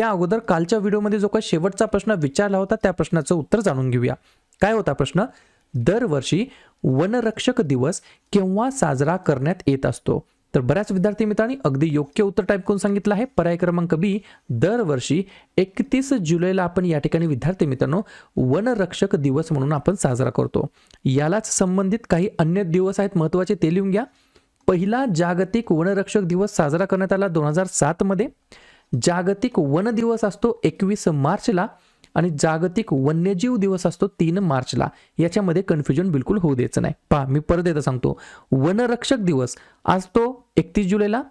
त्या अगोदर कालच्या व्हिडिओमध्ये जो काही शेवटचा प्रश्न विचारला होता त्या प्रश्नाचं उत्तर जाणून घेऊया. काय होता प्रश्न? दरवर्षी वनरक्षक दिवस केव्हा साजरा करण्यात येत असतो? तर बऱ्याच विद्यार्थी मित्रांनी अगदी योग्य उत्तर टाईप करून सांगितलं आहे. पर्याय क्रमांक बी दरवर्षी एकतीस जुलैला आपण या ठिकाणी विद्यार्थी मित्रांनो वनरक्षक दिवस म्हणून आपण साजरा करतो. यालाच संबंधित काही अन्य दिवस आहेत महत्त्वाचे ते लिहून घ्या. पहिला जागतिक वनरक्षक दिवस साजरा करण्यात आला दोन हजार सातमध्ये जागतिक वन दिवस असतो एकवीस मार्चला आणि जागतिक वन्यजीव दिवस असतो तीन मार्चला. याच्यामध्ये कन्फ्युजन बिलकुल होऊ द्यायचं नाही. पहा मी परत एकदा सांगतो. वनरक्षक दिवस आज तो एकतीस जुलैला.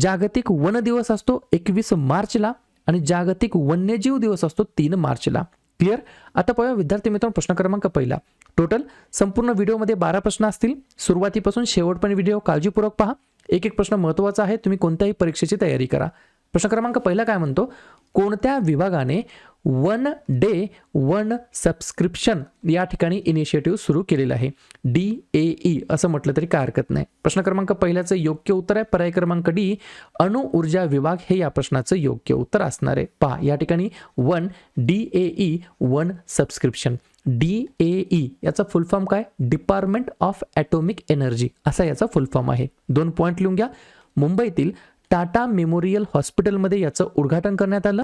जागतिक वन दिवस असतो एकवीस मार्चला. आणि जागतिक वन्यजीव दिवस असतो तीन मार्चला. क्लिअर आता पाहूया विद्यार्थी मित्रांनो प्रश्न क्रमांक पहिला. टोटल संपूर्ण व्हिडिओमध्ये बारा प्रश्न असतील. सुरुवातीपासून शेवटपर्यंत व्हिडिओ काळजीपूर्वक पहा. एक एक प्रश्न महत्त्वाचा आहे. तुम्ही कोणत्याही परीक्षेची तयारी करा. प्रश्न क्रमांक पहिला काय म्हणतो? कोणत्या विभागाने वन डे वन सबस्क्रिप्शन या ठिकाणी इनिशिएटिव्ह सुरू केलेलं आहे? डी ए ई असं म्हटलं तरी काय हरकत नाही. प्रश्न क्रमांक पहिल्याचं योग्य उत्तर आहे. पर्याय क्रमांक डी अणु ऊर्जा विभाग हे या प्रश्नाचं योग्य उत्तर असणार आहे. पहा या ठिकाणी one D A E one subscription. D A E याचा फुल फॉर्म काय? डिपार्टमेंट ऑफ ॲटॉमिक एनर्जी असा याचा फुल फॉर्म आहे. दोन पॉईंट लिहून घ्या. मुंबईतील टाटा मेमोरियल हॉस्पिटलमध्ये याचं उद्घाटन करण्यात आलं.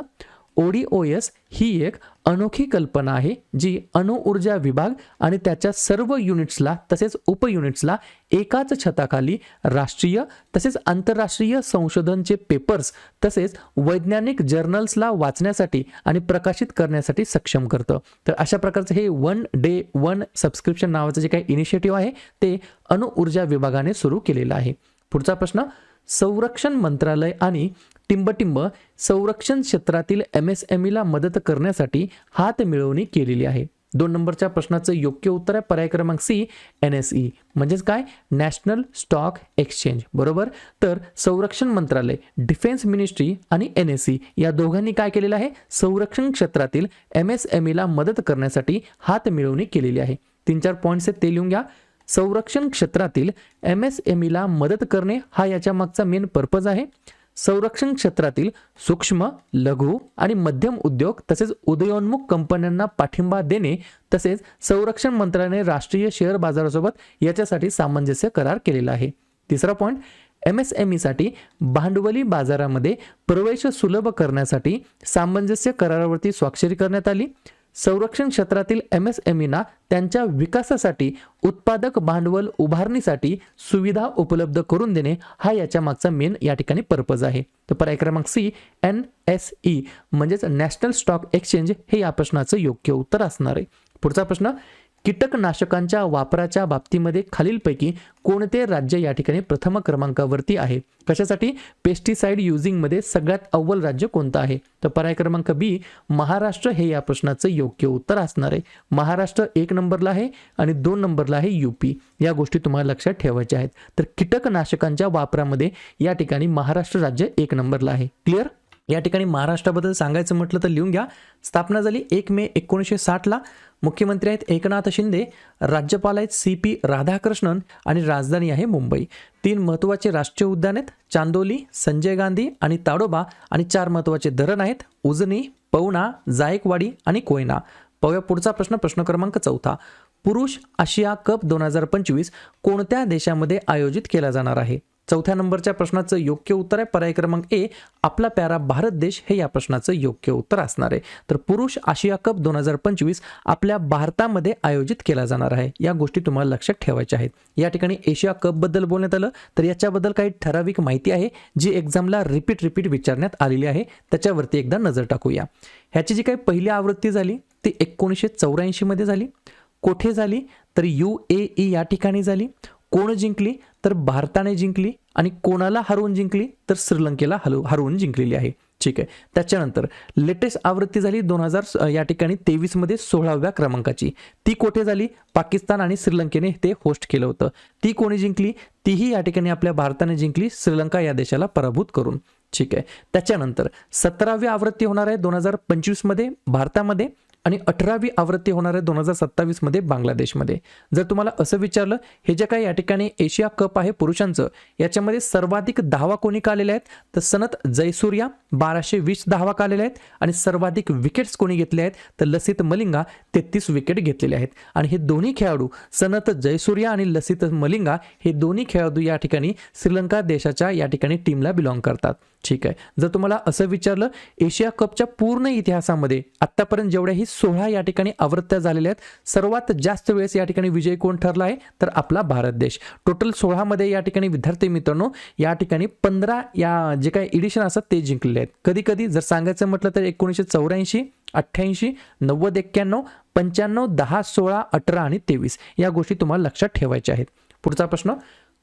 ओ एस ही एक अनोखी कल्पना आहे जी अणुऊर्जा विभाग आणि त्याच्या सर्व युनिट्सला तसेच उपयुनिट्सला एकाच छताखाली राष्ट्रीय तसेच आंतरराष्ट्रीय संशोधनचे पेपर्स तसेच वैज्ञानिक जर्नल्सला वाचण्यासाठी आणि प्रकाशित करण्यासाठी सक्षम करतं. तर अशा प्रकारचं हे वन डे वन सबस्क्रिप्शन नावाचं जे काही इनिशिएटिव्ह आहे ते अणुऊर्जा विभागाने सुरू केलेलं आहे. पुढचा प्रश्न संरक्षण मंत्रालय आणि टिंबटिंब संरक्षण क्षेत्रातील एम एस एम ईला मदत करण्यासाठी हात मिळवणी केलेली आहे. दोन नंबरच्या प्रश्नाचं योग्य उत्तर आहे पर्याय क्रमांक सी एन एस ई म्हणजेच काय? नॅशनल स्टॉक एक्सचेंज बरोबर? तर संरक्षण मंत्रालय डिफेन्स मिनिस्ट्री आणि एन एस ई या दोघांनी काय केलेलं आहे? संरक्षण क्षेत्रातील एम एस एम ईला मदत करण्यासाठी हात मिळवणी केलेली आहे. तीन चार पॉईंट्स आहेत ते लिहून घ्या. संरक्षण क्षेत्रातील एम एस एम ईला मदत करणे हा याच्या मागचा मेन पर्पज आहे. संरक्षण क्षेत्रातील सूक्ष्म लघु आणि मध्यम उद्योग तसेच उदयोन्मुख कंपन्यांना पाठिंबा देणे तसेच संरक्षण मंत्रालयाने राष्ट्रीय शेअर बाजारासोबत याच्यासाठी सामंजस्य करार केलेला आहे. तिसरा पॉईंट एम एस एम ईसाठी भांडवली बाजारामध्ये प्रवेश सुलभ करण्यासाठी सामंजस्य करारावरती स्वाक्षरी करण्यात आली. संरक्षण क्षेत्रातील एम एस एम ईना त्यांच्या विकासासाठी उत्पादक भांडवल उभारणीसाठी सुविधा उपलब्ध करून देणे हा याच्या मागचा मेन या ठिकाणी पर्पज आहे. तर पर्याय क्रमांक सी एन एस ई म्हणजेच नॅशनल स्टॉक एक्सचेंज हे या प्रश्नाचं योग्य उत्तर असणार आहे. पुढचा प्रश्न कीटकनाशकांच्या वापराच्या बाबतीमध्ये खालीलपैकी कोणते राज्य या ठिकाणी प्रथम क्रमांकावरती आहे? कशासाठी? पेस्टिसाइड युझिंगमध्ये सगळ्यात अव्वल राज्य कोणतं आहे? तर पर्याय क्रमांक बी महाराष्ट्र हे या प्रश्नाचं योग्य उत्तर असणार आहे. महाराष्ट्र एक नंबरला आहे आणि दोन नंबरला आहे यूपी या गोष्टी तुम्हाला लक्षात ठेवायच्या आहेत. तर कीटकनाशकांच्या वापरामध्ये या ठिकाणी महाराष्ट्र राज्य एक नंबरला आहे. क्लिअर या ठिकाणी महाराष्ट्राबद्दल सांगायचं म्हटलं तर लिहून घ्या. स्थापना झाली एक मे एकोणीसशे साठला. मुख्यमंत्री आहेत एकनाथ शिंदे राज्यपाल आहेत सी पी राधाकृष्णन आणि राजधानी आहे मुंबई. तीन महत्त्वाचे राष्ट्रीय उद्यान आहेत चांदोली संजय गांधी आणि ताडोबा आणि चार महत्त्वाचे धरण आहेत उजनी पवना जायकवाडी आणि कोयना. पाहूया पुढचा प्रश्न प्रश्न क्रमांक चौथा. पुरुष आशिया कप दोन हजार पंचवीस कोणत्या देशामध्ये आयोजित केला जाणार आहे? चौथ्या नंबरच्या प्रश्नाचं योग्य उत्तर आहे. पर्याय क्रमांक ए आपला प्यारा भारत देश हे या प्रश्नाचं योग्य उत्तर असणार आहे. तर पुरुष आशिया कप दोन हजार पंचवीस आपल्या भारतामध्ये आयोजित केला जाणार आहे. या गोष्टी तुम्हाला लक्षात ठेवायच्या आहेत. या ठिकाणी एशिया कपबद्दल बोलण्यात आलं तर याच्याबद्दल काही ठराविक माहिती आहे जी एक्झामला रिपीट रिपीट विचारण्यात आलेली आहे. त्याच्यावरती एकदा नजर टाकूया. ह्याची जी काही पहिली आवृत्ती झाली ती एकोणीसशे चौऱ्याऐंशीमध्ये झाली. कोठे झाली तर यू ए ई या ठिकाणी झाली. कोण जिंकली तर भारताने जिंकली आणि कोणाला हरवून जिंकली तर श्रीलंकेला हलव हरवून जिंकलेली आहे. ठीक आहे. त्याच्यानंतर लेटेस्ट आवृत्ती झाली दोन हजार या ठिकाणी तेवीसमध्ये सोळाव्या क्रमांकाची. ती कोठे झाली? पाकिस्तान आणि श्रीलंकेने ते होस्ट केलं होतं. ती कोणी जिंकली? तीही या ठिकाणी आपल्या भारताने जिंकली श्रीलंका या देशाला पराभूत करून. ठीक आहे. त्याच्यानंतर सतरावी आवृत्ती होणार आहे दोन हजार पंचवीसमध्ये भारतामध्ये. आणि अठरावी आवृत्ती होणार आहे दोन हजार सत्तावीसमध्ये बांगलादेशमध्ये. जर तुम्हाला असं विचारलं हे जे काही या ठिकाणी एशिया कप आहे पुरुषांचं याच्यामध्ये सर्वाधिक धावा कोणी कालेल्या आहेत? तर सनत जयसूर्या बाराशे वीस धावा काढलेल्या आहेत? आणि सर्वाधिक विकेट्स कोणी घेतले आहेत? तर लसित मलिंगा तेहतीस विकेट घेतलेले आहेत. आणि हे दोन्ही खेळाडू सनत जयसूर्या आणि लसित मलिंगा हे दोन्ही खेळाडू या ठिकाणी श्रीलंका देशाच्या या ठिकाणी टीमला बिलॉंग करतात. ठीक आहे. जर तुम्हाला असं विचारलं एशिया कपच्या पूर्ण इतिहासामध्ये आत्तापर्यंत जेवढ्याही सोळा या ठिकाणी आवृत्त्या झालेल्या आहेत. सर्वात जास्त वेळेस या ठिकाणी विजय कोण ठरला आहे? तर आपला भारत देश. टोटल सोळामध्ये या ठिकाणी विद्यार्थी मित्रांनो या ठिकाणी पंधरा या जे काही एडिशन असतात ते जिंकलेले आहेत. कधी कधी जर सांगायचं म्हटलं तर एकोणीसशे चौऱ्याऐंशी अठ्ठ्याऐंशी नव्वद एक्क्याण्णव पंच्याण्णव दहा सोळा अठरा आणि तेवीस या गोष्टी तुम्हाला लक्षात ठेवायच्या आहेत. पुढचा प्रश्न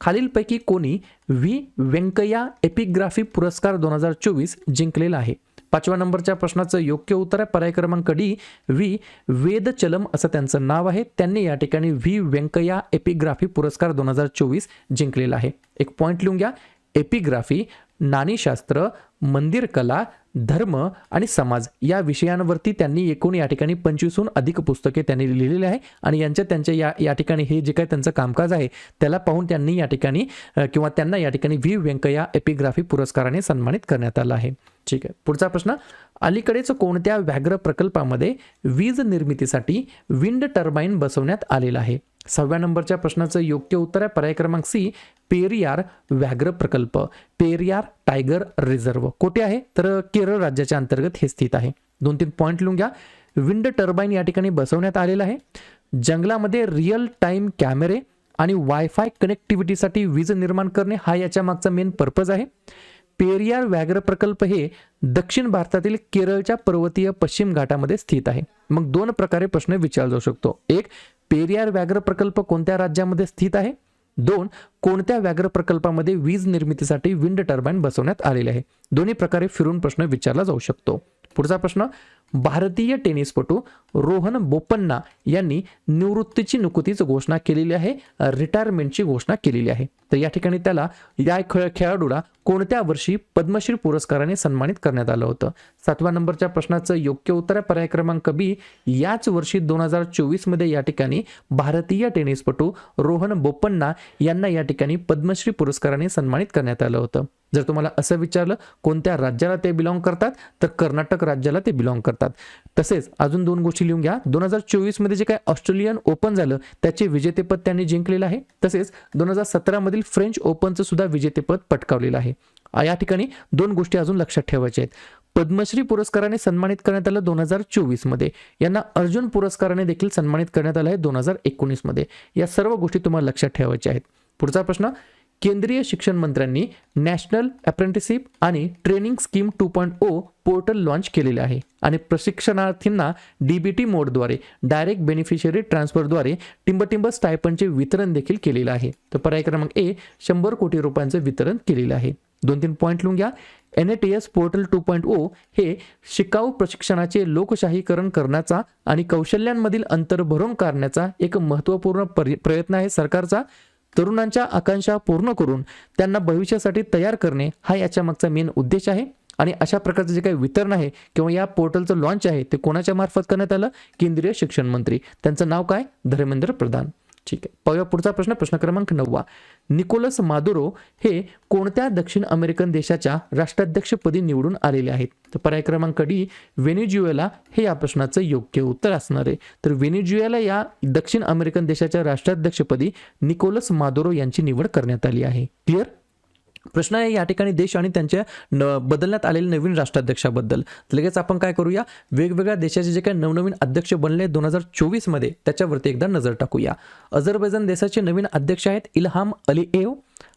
खालीलपैकी कोणी व्ही. व्यंकय्या एपिग्राफी पुरस्कार दोन हजार चोवीस जिंकलेला आहे? पाचव्या नंबरच्या प्रश्नाचं योग्य उत्तर आहे. पर्याय क्रमांक डी व्ही वेदचलम असं त्यांचं नाव आहे. त्यांनी या ठिकाणी व्ही व्यंकय्या एपिग्राफी पुरस्कार दोन हजार चोवीस जिंकलेला आहे. एक पॉईंट लिहून घ्या. एपिग्राफी नाणीशास्त्र मंदिर कला धर्म आणि समाज या विषयांवरती त्यांनी एकूण या ठिकाणी पंचवीसहून अधिक पुस्तके त्यांनी लिहिलेली आहे. आणि यांच्या त्यांच्या या या ठिकाणी हे जे काही त्यांचं कामकाज आहे त्याला पाहून त्यांनी या ठिकाणी किंवा त्यांना या ठिकाणी व्ही. व्यंकय्या एपिग्राफी पुरस्काराने सन्मानित करण्यात आलं आहे. ठीक आहे. पुढचा प्रश्न अलीकडेच कोणत्या व्याघ्र प्रकल्पामध्ये वीज निर्मितीसाठी विंड टर्बाईन बसवण्यात आलेला आहे? सहाव्या नंबरच्या प्रश्नाचं योग्य उत्तर आहे. पर्याय क्रमांक सी पेरियार व्याघ्र प्रकल्प. Periyar tiger reserve. कुठे आहे? तर केरळ राज्याच्या अंतर्गत हे स्थित आहे. दोन तीन पॉईंट लिहून घ्या. विंड टर्बाईन या ठिकाणी बसवण्यात आलेलं आहे. जंगलामध्ये रिअल टाईम कॅमेरे आणि वायफाय कनेक्टिव्हिटीसाठी वीज निर्माण करणे हा याच्या मागचा मेन पर्पज आहे. पेरियार व्याघ्र प्रकल्प हे दक्षिण भारतातील केरळच्या पर्वतीय पश्चिम घाटामध्ये स्थित आहे. मग दोन प्रकारे प्रश्न विचारला जाऊ शकतो. एक पेरियार व्याघ्र प्रकल्प कोणत्या राज्यामध्ये स्थित आहे? दोन कोणत्या व्याघ्र प्रकल्पामध्ये वीज निर्मितीसाठी विंड टर्बाईन बसवण्यात आलेले आहे? दोन्ही प्रकारे फिरून प्रश्न विचारला जाऊ शकतो. पुढचा प्रश्न भारतीय टेनिसपटू रोहन बोपन्ना यांनी निवृत्तीची नुकतीच घोषणा केलेली आहे रिटायरमेंटची घोषणा केलेली आहे. तर या ठिकाणी त्याला या खेळ खेळाडूला कोणत्या वर्षी पद्मश्री पुरस्काराने सन्मानित करण्यात आलं होतं? सातव्या नंबरच्या प्रश्नाचं योग्य उत्तर आहे पर्याय क्रमांक बी. याच वर्षी दोन हजार चोवीसमध्ये या ठिकाणी भारतीय टेनिसपटू रोहन बोपन्ना यांना या ठिकाणी पद्मश्री पुरस्काराने सन्मानित करण्यात आलं होतं. जर तुम्हाला असं विचारलं कोणत्या राज्याला ते बिलॉंग करतात? तर कर्नाटक राज्याला ते बिलॉंग करतात. तसेच अजून दोन गोष्टी लिहून घ्या. दोन हजार चोवीसमध्ये जे काय ऑस्ट्रेलियन ओपन झालं त्याचे विजेतेपद त्यांनी जिंकलेलं आहे. तसेच दोन हजार सतरामधील फ्रेंच ओपनचं सुद्धा विजेतेपद पटकावलेलं आहे. या ठिकाणी दोन गोष्टी अजून लक्षात ठेवायच्या आहेत. पद्मश्री पुरस्काराने सन्मानित करण्यात आलं दोन हजार चोवीसमध्ये. यांना अर्जुन पुरस्काराने देखील सन्मानित करण्यात आलं आहे दोन हजार एकोणीसमध्ये. या सर्व गोष्टी तुम्हाला लक्षात ठेवायच्या आहेत. पुढचा प्रश्न केंद्रीय शिक्षण मंत्र्यांनी नॅशनल अप्रेंटिसशिप आणि training scheme two point O portal launch केलेले आहे. आणि प्रशिक्षणार्थींना डीबीटी मोडद्वारे डायरेक्ट बेनिफिशियरी ट्रान्सफरद्वारे टिंबटिंब स्टायपनचे वितरण देखील केलेलं आहे. तर पर्याय क्रमांक ए शंभर कोटी रुपयांचं वितरण केलेलं आहे. दोन तीन पॉईंट लिहून घ्या. N A T S portal two point O हे शिकाऊ प्रशिक्षणाचे लोकशाहीकरण करण्याचा आणि कौशल्यांमधील अंतर भरून काढण्याचा एक महत्त्वपूर्ण प्रयत्न आहे सरकारचा. तरुणांच्या आकांक्षा पूर्ण करून त्यांना भविष्यासाठी तयार करणे हा याच्या मागचा मेन उद्देश आहे. आणि अशा प्रकारचं जे काही वितरण आहे किंवा या पोर्टलचं लॉन्च आहे ते कोणाच्या मार्फत करण्यात आलं? केंद्रीय शिक्षण मंत्री. त्यांचं नाव काय? धर्मेंद्र प्रधान. ठीक आहे. पाहूया पुढचा प्रश्न प्रश्न क्रमांक नववा. निकोलस मादुरो हे कोणत्या दक्षिण अमेरिकन देशाच्या राष्ट्राध्यक्षपदी निवडून आलेले आहेत? तर पर्याय क्रमांक डी व्हेनेज्युएला हे या प्रश्नाचं योग्य उत्तर असणार आहे. तर व्हेनेज्युएला या दक्षिण अमेरिकन देशाच्या राष्ट्राध्यक्षपदी निकोलस मादुरो यांची निवड करण्यात आली आहे. क्लिअर प्रश्न आहे या ठिकाणी देश आणि त्यांच्या न बदलण्यात आलेल्या नवीन राष्ट्राध्यक्षाबद्दल. लगेच आपण काय करूया? वेगवेगळ्या देशाचे जे काही नवनवीन अध्यक्ष बनले दोन हजार चोवीसमध्ये त्याच्यावरती एकदा नजर टाकूया. अझरबैजान देशाचे नवीन अध्यक्ष आहेत इल्हाम अलिएव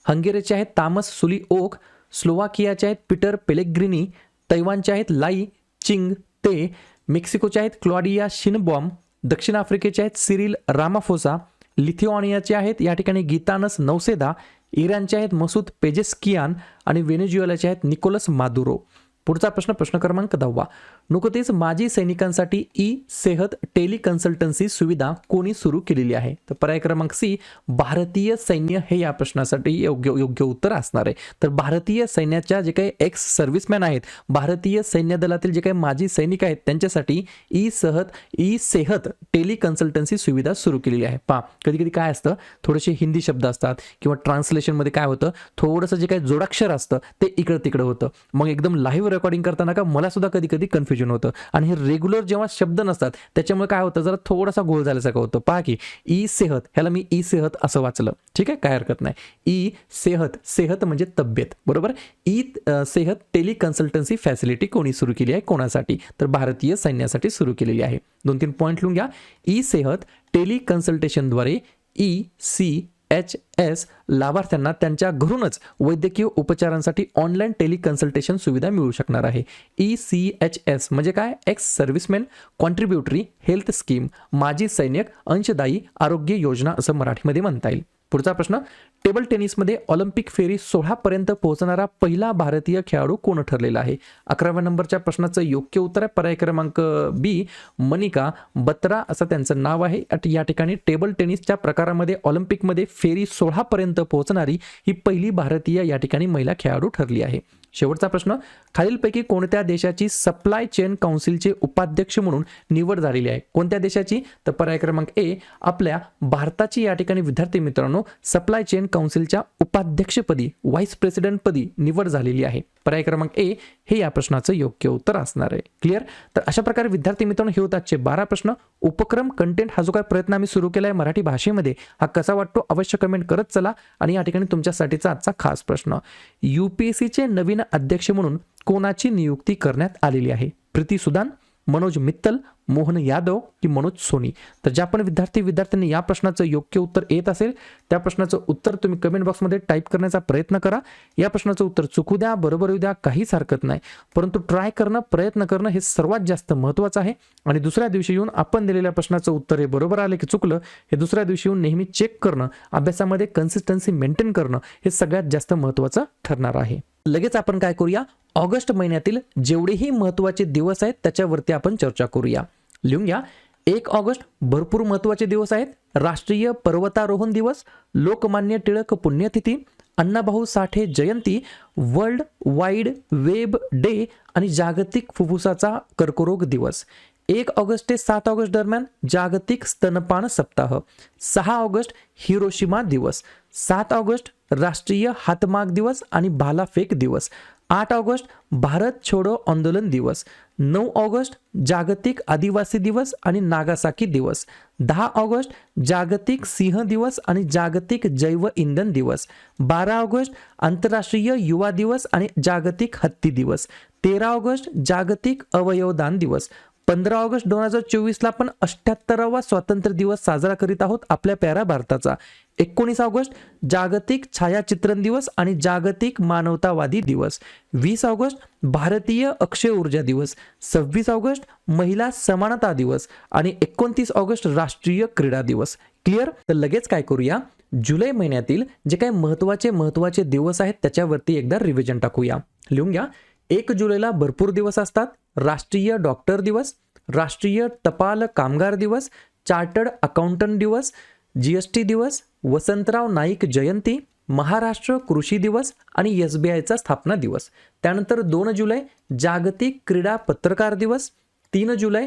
हंगेरीचे आहेत तामस सुली ओक स्लोवाकियाचे आहेत पीटर पेलेग्रिनी तैवानचे आहेत लाई चिंग ते मेक्सिकोचे आहेत क्लॉडिया शिनबॉम दक्षिण आफ्रिकेचे आहेत सिरिल रामाफोसा लिथिओनियाचे आहेत या ठिकाणी गीतानस नौसेदा इराणचे आहेत मसूद पेजेस्कियान आणि व्हेनेज्युएलाचे आहेत निकोलस मादुरो. पुढचा प्रश्न प्रश्न क्रमांक दहावा. नुकतीच माजी सैनिकांसाठी ई सेहत टेली कन्सल्टन्सी सुविधा कोणी सुरू केलेली आहे? तर पर्याय क्रमांक सी भारतीय सैन्य हे या प्रश्नासाठी योग्य योग्य उत्तर असणार आहे. तर भारतीय सैन्याच्या जे काही एक्स सर्व्हिसमॅन आहेत भारतीय सैन्य दलातील जे काही माजी सैनिक आहेत त्यांच्यासाठी ई सहत ई सेहत टेली कन्सल्टन्सी सुविधा सुरू केलेली आहे. पहा कधी कधी काय असतं थोडेसे हिंदी शब्द असतात किंवा ट्रान्सलेशनमध्ये काय होतं थोडंसं जे काही जोडाक्षर असतं ते इकडं तिकडं होतं. मग एकदम लाईव्ह रेकॉर्डिंग करताना का मला सुद्धा कधी कधी कन्फ्युजन होतं. आणि हे रेग्युलर जेव्हा शब्द नसतात त्याच्यामुळे काय होतं जरा थोडासा गोळ झाल्यासारखं होतं. पहा की ई सेहत ह्याला मी ई सेहत असं वाचलं. ठीक आहे? काय हरकत नाही. ई सेहत सेहत म्हणजे तब्येत. बरोबर? E Sehat tele consultancy facility कोणी सुरू केली आहे? कोणासाठी? तर भारतीय सैन्यासाठी सुरू केलेली आहे. दोन तीन पॉईंट लिहून घ्या. ई सेहत टेली कन्सल्टेशनद्वारे ई सी एच एस लाभार्थ्यांना त्यांच्या घरूनच वैद्यकीय उपचारांसाठी ऑनलाईन टेली कन्सल्टेशन सुविधा मिळू शकणार आहे. ई सी एच एस म्हणजे काय? Ex serviceman contributory health scheme माजी सैनिक अंशदायी आरोग्य योजना असं मराठीमध्ये म्हणता येईल. पुढचा प्रश्न टेबल टेनिसमध्ये ऑलिम्पिक फेरी सोळापर्यंत पोहोचणारा पहिला भारतीय खेळाडू कोण ठरलेला आहे? अकराव्या नंबरच्या प्रश्नाचं योग्य उत्तर आहे पर्याय क्रमांक बी मनिका बत्रा असं त्यांचं नाव आहे. या ठिकाणी टेबल टेनिसच्या प्रकारामध्ये ऑलिम्पिकमध्ये फेरी सोळापर्यंत पोहोचणारी ही पहिली भारतीय या ठिकाणी महिला खेळाडू ठरली आहे. शेवटचा प्रश्न खालीलपैकी कोणत्या देशाची सप्लाय चेन काउन्सिलचे उपाध्यक्ष म्हणून निवड झालेली आहे? कोणत्या देशाची? तर पर्याय क्रमांक ए आपल्या भारताची या ठिकाणी विद्यार्थी मित्रांनो सप्लाय चेन काउन्सिलच्या उपाध्यक्षपदी व्हाईस प्रेसिडेंटपदी निवड झालेली आहे. पर्याय क्रमांक ए हे या प्रश्नाचं योग्य उत्तर असणार आहे. क्लिअर तर अशा प्रकारे विद्यार्थी मित्रांनो हे होतातचे बारा प्रश्न. उपक्रम कंटेंट हा जो काय प्रयत्न आम्ही सुरू केला आहे मराठी भाषेमध्ये हा कसा वाटतो अवश्य कमेंट करत चला आणि या ठिकाणी तुमच्यासाठीचा आजचा खास प्रश्न. यू पी नवीन अध्यक्ष म्हणून कोणाची नियुक्ती करण्यात आलेली आहे? प्रीती सुदान मनोज मित्तल मोहन यादव की मनोज सोनी. तर ज्या पण विद्यार्थी विद्यार्थ्यांनी या प्रश्नाचं योग्य उत्तर येत असेल त्या प्रश्नाचं उत्तर तुम्ही कमेंट बॉक्समध्ये टाईप करण्याचा प्रयत्न करा. या प्रश्नाचं उत्तर चुकू द्या बरोबर येऊ द्या काहीच हरकत नाही. परंतु ट्राय करणं प्रयत्न करणं हे सर्वात जास्त महत्त्वाचं आहे. आणि दुसऱ्या दिवशी येऊन आपण दिलेल्या प्रश्नाचं उत्तर हे बरोबर आलं की चुकलं हे दुसऱ्या दिवशी येऊन नेहमी चेक करणं अभ्यासामध्ये कन्सिस्टन्सी मेंटेन करणं हे सगळ्यात जास्त महत्त्वाचं ठरणार आहे. लगेच आपण काय करूया? ऑगस्ट महिन्यातील जेवढेही महत्त्वाचे दिवस आहेत त्याच्यावरती आपण चर्चा करूया. लिहून घ्या. एक ऑगस्ट भरपूर महत्त्वाचे दिवस आहेत. राष्ट्रीय पर्वतारोहण दिवस लोकमान्य टिळक पुण्यतिथी अण्णाभाऊ साठे जयंती वर्ल्ड वाईड वेब डे आणि जागतिक फुफ्फुसाचा कर्करोग दिवस. एक ऑगस्ट ते सात ऑगस्ट दरम्यान जागतिक स्तनपान सप्ताह. सहा ऑगस्ट हिरोशिमा दिवस. सात ऑगस्ट राष्ट्रीय हातमाग दिवस आणि भालाफेक दिवस. आठ ऑगस्ट भारत छोडो आंदोलन दिवस. नऊ ऑगस्ट जागतिक आदिवासी दिवस आणि नागासाकी दिवस. दहा ऑगस्ट जागतिक सिंह दिवस आणि जागतिक जैव इंधन दिवस. बारा ऑगस्ट आंतरराष्ट्रीय युवा दिवस आणि जागतिक हत्ती दिवस. तेरा ऑगस्ट जागतिक अवयवदान दिवस. पंधरा ऑगस्ट दोन हजार चोवीसला आपण अठ्ठ्याहत्तरावा स्वातंत्र्य दिवस साजरा करीत आहोत आपल्या प्यारा भारताचा. एकोणीस ऑगस्ट जागतिक छायाचित्रण दिवस आणि जागतिक मानवतावादी दिवस. वीस ऑगस्ट भारतीय अक्षय ऊर्जा दिवस. सव्वीस ऑगस्ट महिला समानता दिवस. आणि एकोणतीस ऑगस्ट राष्ट्रीय क्रीडा दिवस. क्लिअर? तर लगेच काय करूया? जुलै महिन्यातील जे काही महत्त्वाचे महत्त्वाचे दिवस आहेत त्याच्यावरती एकदा रिव्हिजन टाकूया. लिहून घ्या. एक जुलैला भरपूर दिवस असतात. राष्ट्रीय डॉक्टर दिवस राष्ट्रीय टपाल कामगार दिवस चार्टर्ड अकाउंटंट दिवस जी एस टी दिवस वसंतराव नाईक जयंती महाराष्ट्र कृषी दिवस आणि एस बी आयचा स्थापना दिवस. त्यानंतर दोन जुलै जागतिक क्रीडा पत्रकार दिवस तीन जुलै